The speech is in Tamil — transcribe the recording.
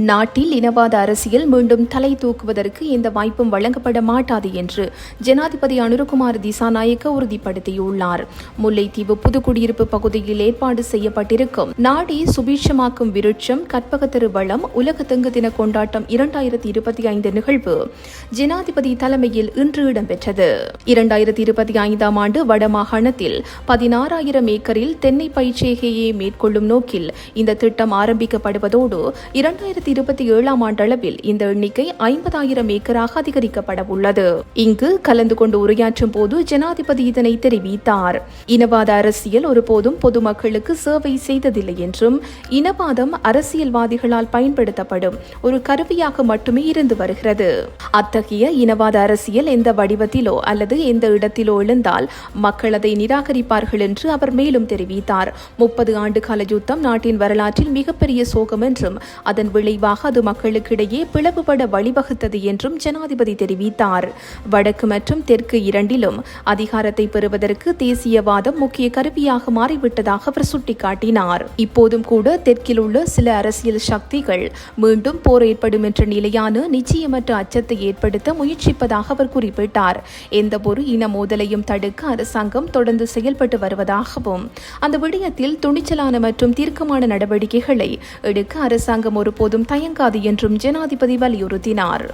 நாட்டில் இனவாத அரசியல் மீண்டும் தலை தூக்குவதற்கு எந்த வாய்ப்பும் வழங்கப்பட மாட்டாது என்று ஜனாதிபதி அனுரகுமார் திசாநாயக்க உறுதிப்படுத்தியுள்ளார். முல்லைத்தீவு புதுக்குடியிருப்பு பகுதியில் ஏற்பாடு செய்யப்பட்டிருக்கும் நாடி சுபீட்சமாக்கும் விருட்சம் கற்பக திருவளம் உலக தெங்கு தின கொண்டாட்டம் இரண்டாயிரத்தி இருபத்தி ஐந்து நிகழ்வு ஜனாதிபதி தலைமையில் இன்று இடம்பெற்றது. இரண்டாயிரத்தி இருபத்தி ஐந்தாம் ஆண்டு வடமாகாணத்தில் பதினாறாயிரம் ஏக்கரில் தென்னை பயிற்சிகையை மேற்கொள்ளும் நோக்கில் இந்த திட்டம் ஆரம்பிக்கப்படுவதோடு இரண்டாயிரத்தி இருபத்தி ஏழாம் ஆண்டளவில் இந்த எண்ணிக்கை ஐம்பதாயிரம் ஏக்கராக அதிகரிக்கப்பட உள்ளது. இங்கு கலந்து கொண்டு உரையாற்றும் போது ஜனாதிபதி இதனை தெரிவித்தார். இனவாத அரசியல் ஒருபோதும் பொதுமக்களுக்கு சேவை செய்ததில்லை என்றும் இனவாதம் அரசியல்வாதிகளால் பயன்படுத்தப்படும் ஒரு கருவியாக மட்டுமே இருந்து வருகிறது. அத்தகைய இனவாத அரசியல் எந்த வடிவத்திலோ அல்லது எந்த இடத்திலோ எழுந்தால் மக்கள் அதை நிராகரிப்பார்கள் என்று அவர் மேலும் தெரிவித்தார். முப்பது ஆண்டு கால யுத்தம் நாட்டின் வரலாற்றில் மிகப்பெரிய சோகம் என்றும் அதன் விளைவாக அது மக்களுக்கிடையே பிளவுபட வழிவகுத்தது என்றும் ஜனாதிபதி தெரிவித்தார். வடக்கு மற்றும் தெற்கு இரண்டிலும் அதிகாரத்தை பெறுவதற்கு தேசியவாதம் முக்கிய கருவியாக மாறிவிட்டதாக அவர் சுட்டிக்காட்டினார். இப்போதும் கூட தெற்கில் உள்ள சில அரசியல் சக்திகள் மீண்டும் போர் ஏற்படும் என்ற நிலையான நிச்சயமற்ற அச்சத்தை ஏற்படுத்த முயற்சிப்பதாக அவர் குறிப்பிட்டார். எந்தவொரு இன மோதலையும் தடுக்க அரசாங்கம் தொடர்ந்து செயல்பட்டு வருவதாகவும் அந்த விடயத்தில் துணிச்சலான மற்றும் தீர்க்கமான நடவடிக்கைகளை எடுக்க அரசாங்கம் ஒருபோதும் தயங்காது என்றும் ஜனாதிபதி வலியுறுத்தினார்.